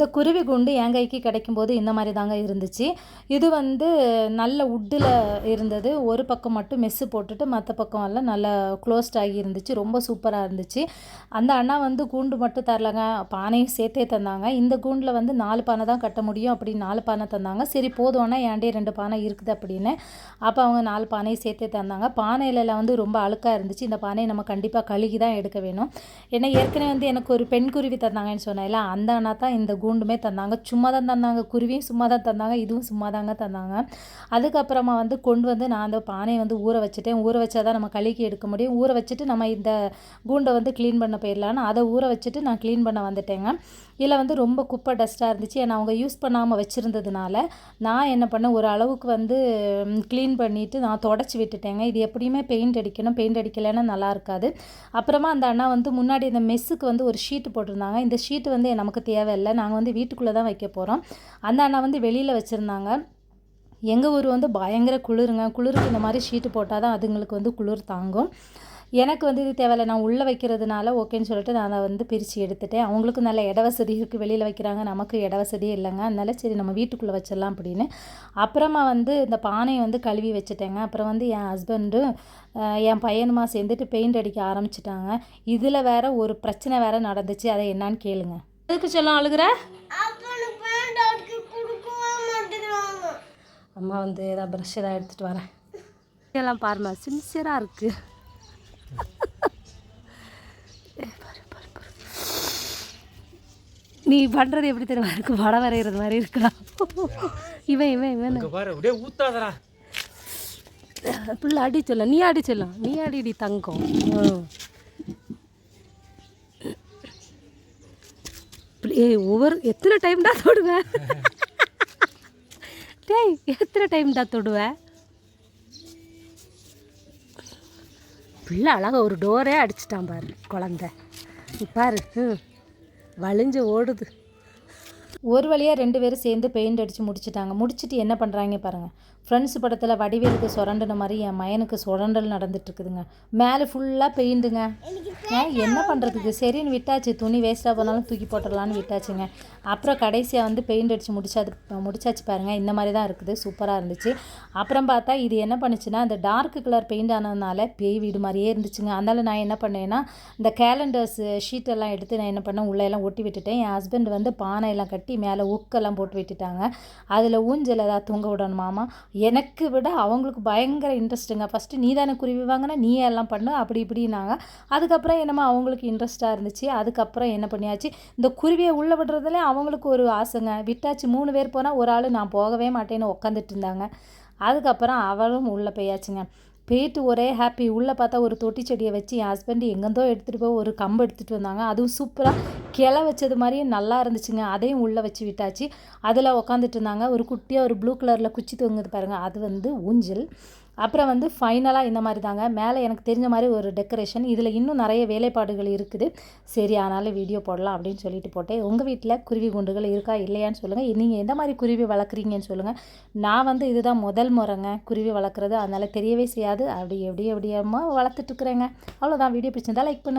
இந்த குருவி குண்டு என் கைக்கு கிடைக்கும்போது இந்த மாதிரி தாங்க இருந்துச்சு. இது வந்து நல்ல உட்டில் இருந்தது. ஒரு பக்கம் மட்டும் மெஸ்ஸு போட்டுட்டு மற்ற பக்கம் எல்லாம் நல்லா க்ளோஸ்ட் ஆகி இருந்துச்சு. ரொம்ப சூப்பராக இருந்துச்சு. அந்த அண்ணா வந்து கூண்டு மட்டும் தரலங்க. பானையும் சேர்த்தே தந்தாங்க. இந்த கூண்டில் வந்து நாலு பானை தான் கட்ட முடியும் அப்படின்னு நாலு பானை தந்தாங்க. சரி போதும்னா ஏன்டே ரெண்டு பானை இருக்குது அப்படின்னு. அப்போ அவங்க நாலு பானையும் சேர்த்தே தந்தாங்க. பானையிலலாம் வந்து ரொம்ப அழுக்காக இருந்துச்சு. இந்த பானையை நம்ம கண்டிப்பாக கழுகி தான் எடுக்க வேணும். ஏன்னா ஏற்கனவே வந்து எனக்கு ஒரு பெண் குருவி தந்தாங்கன்னு சொன்னேன்ல அந்த அண்ணா தான் இந்த கூண்டுமே தந்தாங்க. சும்மா தான் தந்தாங்க. குருவியும் சும்மா தான் தந்தாங்க. இதுவும் சும்மா தாங்க தந்தாங்க. அதுக்கப்புறமா வந்து கொண்டு வந்து நான் அந்த பானையை வந்து ஊற வச்சுட்டேன். ஊற வச்சா தான் நம்ம கழுக்கி எடுக்க முடியும். ஊற வச்சுட்டு நம்ம இந்த கூண்டை வந்து க்ளீன் பண்ண போயிடலான்னு அதை ஊற வச்சுட்டு நான் க்ளீன் பண்ண வந்துட்டேங்க. இதில் வந்து ரொம்ப குப்பை டஸ்ட்டாக இருந்துச்சு. ஏன்னா அவங்க யூஸ் பண்ணாமல் வச்சுருந்ததுனால நான் என்ன பண்ணேன்? ஒரு அளவுக்கு வந்து க்ளீன் பண்ணிவிட்டு நான் தொடச்சி விட்டுட்டேங்க. இது எப்படியுமே பெயிண்ட் அடிக்கணும். பெயிண்ட் அடிக்கலைன்னா நல்லா இருக்காது. அப்புறமா அந்த அண்ணா வந்து முன்னாடி இந்த மெஸ்ஸுக்கு வந்து ஒரு ஷீட்டு போட்டிருந்தாங்க. இந்த ஷீட்டு வந்து நமக்கு தேவையில்லை. நாங்கள் நாங்கள் வந்து வீட்டுக்குள்ளே தான் வைக்க போகிறோம் அந்த அண்ணா வந்து வெளியில் வச்சுருந்தாங்க. எங்கள் ஊர் வந்து பயங்கர குளிருங்க. குளிருக்கு இந்த மாதிரி ஷீட்டு போட்டால் தான் அதுங்களுக்கு வந்து குளிர் தாங்கும். எனக்கு வந்து இது தேவையில்லை. நான் உள்ளே வைக்கிறதுனால ஓகேன்னு சொல்லிட்டு நான் அதை வந்து பிரித்து எடுத்துட்டேன். அவங்களுக்கும் நல்ல இட வசதி இருக்குது வெளியில் வைக்கிறாங்க. நமக்கு இட வசதியே இல்லைங்க. அதனால சரி நம்ம வீட்டுக்குள்ளே வச்சிடலாம் அப்படின்னு. அப்புறமா வந்து இந்த பானையை வந்து கழுவி வச்சுட்டேங்க. அப்புறம் வந்து என் ஹஸ்பண்டும் என் பையனுமா சேர்ந்துட்டு பெயிண்ட் அடிக்க ஆரம்பிச்சிட்டாங்க. இதில் வேற ஒரு பிரச்சனை வேற நடந்துச்சு. அதை என்னான்னு கேளுங்கள் எதுக்கு சொல்லும் அழுகுற? அம்மா வந்து ஏதாவது ப்ரஷ் ஏதாவது எடுத்துகிட்டு வரேன். இதெல்லாம் பாருமா சின்சியராக இருக்குது நீ பண்ணுறது எப்படி தெரியுமா? இருக்கு படம் வரைகிறது மாதிரி இருக்கா? இவன் இவன் இவன். இங்க பாரு அப்படியே ஊத்தாதடா. பிள்ளை அடி சொல்ல நீ அடி சொல்லும். நீ அடிடி தங்கம். ம். ஒவ்வொரு எத்தனை டைம்டா தொடுவேன் டேய் எத்தனை டைம்டா தொடுவேன் பிள்ளை அழகா ஒரு டோரே அடிச்சிட்டான் பாரு குழந்த. பாரு வலிஞ்சு ஓடுது. ஒரு வழியாக ரெண்டு பேரும் சேர்ந்து பெயிண்ட் அடித்து முடிச்சிட்டாங்க. முடிச்சுட்டு என்ன பண்ணுறாங்க பாருங்கள் ஃப்ரெண்ட்ஸ் படத்தில் வடிவேலுக்கு சுரண்டுன மாதிரி என் மயனுக்கு சுரண்டல் நடந்துட்டு இருக்குதுங்க. மேலே ஃபுல்லாக பெயிண்டுங்க என்ன பண்ணுறதுக்கு சரின்னு விட்டாச்சு. துணி வேஸ்ட்டாக போனாலும் தூக்கி போட்டுடலான்னு விட்டாச்சுங்க. அப்புறம் கடைசியாக வந்து பெயிண்ட் அடித்து முடிச்சாது முடிச்சாச்சு பாருங்கள் இந்த மாதிரி தான் இருக்குது. சூப்பராக இருந்துச்சு. அப்புறம் பார்த்தா இது என்ன பண்ணுச்சுன்னா அந்த டார்க் கலர் பெயிண்ட் ஆனதுனால பேய் வீடு மாதிரியே இருந்துச்சுங்க. அதனால் நான் என்ன பண்ணேன்னா இந்த கேலண்டர்ஸ் ஷீட்டெல்லாம் எடுத்து நான் என்ன பண்ணேன் உள்ளே எல்லாம் ஒட்டி விட்டுட்டேன். என் ஹஸ்பண்ட் வந்து பானை எல்லாம் கட்டி மேலே உக்கெல்லாம் போட்டு விட்டுட்டாங்க. அதில் ஊஞ்சல் ஏதாவது தொங்க விடணுமாமா எனக்கு விட அவங்களுக்கு பயங்கர இன்ட்ரெஸ்ட்டுங்க ஃபஸ்ட்டு நீ தானே குருவி வாங்கினா நீ எல்லாம் பண்ணு. அப்படி இப்படின்னாங்க. அதுக்கப்புறம் என்னமோ அவங்களுக்கு இன்ட்ரெஸ்ட்டாக இருந்துச்சு. அதுக்கப்புறம் என்ன பண்ணியாச்சு? இந்த குருவியை உள்ளே விடுறதுல அவங்களுக்கு ஒரு ஆசைங்க. விட்டாச்சு மூணு பேர் போனால் ஒரு ஆள் நான் போகவே மாட்டேன்னு உட்காந்துட்டு இருந்தாங்க. அதுக்கப்புறம் அவளும் உள்ளே போயாச்சுங்க. போயிட்டு ஒரே ஹாப்பி உள்ளே பார்த்தா ஒரு தொட்டி செடியை வச்சு என் ஹஸ்பண்ட் எங்கேருந்தோ எடுத்துகிட்டு போய் ஒரு கம்பு எடுத்துகிட்டு வந்தாங்க. அதுவும் சூப்பராக கிளை வச்சது மாதிரியே நல்லா இருந்துச்சுங்க. அதையும் உள்ளே வச்சு விட்டாச்சு. அதில் உக்காந்துட்டு இருந்தாங்க. ஒரு குட்டியாக ஒரு ப்ளூ கலரில் குச்சி தொங்குது பாருங்கள் அது வந்து ஊஞ்சல். அப்புறம் வந்து ஃபைனலாக இந்த மாதிரி தாங்க. மேலே எனக்கு தெரிஞ்ச மாதிரி ஒரு டெக்கரேஷன் இதில் இன்னும் நிறைய வேலைப்பாடுகள் இருக்குது. சரி ஆனாலும் வீடியோ போடலாம் அப்படின்னு சொல்லிட்டு போட்டேன். உங்கள் வீட்டில் குருவி குண்டுகள் இருக்கா இல்லையான்னு சொல்லுங்கள் நீங்கள் எந்த மாதிரி குருவி வளர்க்குறீங்கன்னு சொல்லுங்கள் நான் வந்து இதுதான் முதல் முறைங்க குருவி வளர்க்குறது. அதனால் தெரியவே செய்யாது. அப்படி எப்படி எப்படியாமோ வளர்த்துட்ருக்குறேங்க அவ்வளோதான் வீடியோ பிடிச்சிருந்தா லைக் பண்ணுங்கள்